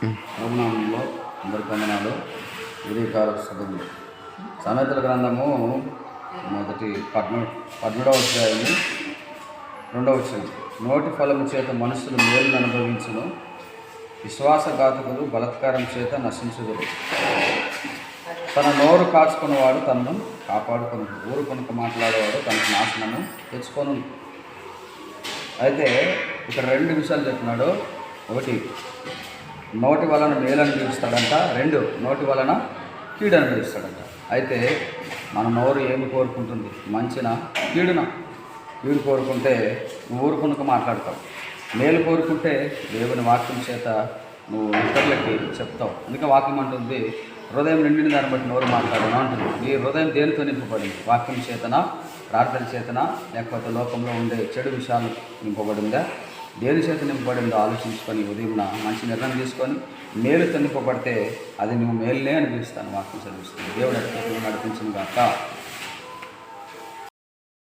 ప్రభునామంలో అందరికి వందనాలు. ఉదయకాల శుభములు సామెతల గ్రంథము మొదటి పద్మ పద్మూడవ అధ్యాయము రెండవ వచనం. నోటి ఫలము చేత మనుషులు మేలును అనుభవించను. విశ్వాసఘాతకులు బలత్కారం చేత నశించుదురు. తన నోరు కాచుకున్నవాడు తనను కాపాడుకును ఊరు కొనుక మాట్లాడేవాడు తనకు నాశనము తెచ్చుకొను అయితే ఇక్కడ రెండు విషయాలు చెప్తున్నాడు. ఒకటి నోటి వలన మేలు అనిపిస్తాడంట రెండు నోటి వలన కీడు అనిపిస్తాడంట అయితే మన నోరు ఏమి కోరుకుంటుంది? మంచిన కీడున? కీడు కోరుకుంటే నువ్వు ఊరుకునుక మాట్లాడతావు. మేలు కోరుకుంటే దేవుని వాక్యం చేత నువ్వు ఇతరులకి చెప్తావు. అందుకే వాక్యం అంటుంది హృదయం నిండిన దాన్ని బట్టి నోరు మాట్లాడను అంటుంది. నీ హృదయం దేనితో నింపబడింది? వాక్యం చేతన? ప్రార్థన చేతన? లేకపోతే లోకంలో ఉండే చెడు విషయాలు నింపబడిందా? దేని చేత నింపబడిందో ఆలోచించుకొని ఉదయం మంచి నిర్ణయం తీసుకొని మేలు నింపబడితే అది నువ్వు మేలునే అనిపిస్తాను. వాక్యం చదివిస్తుంది. దేవుడు ఎక్కడ నడిపించిన కాక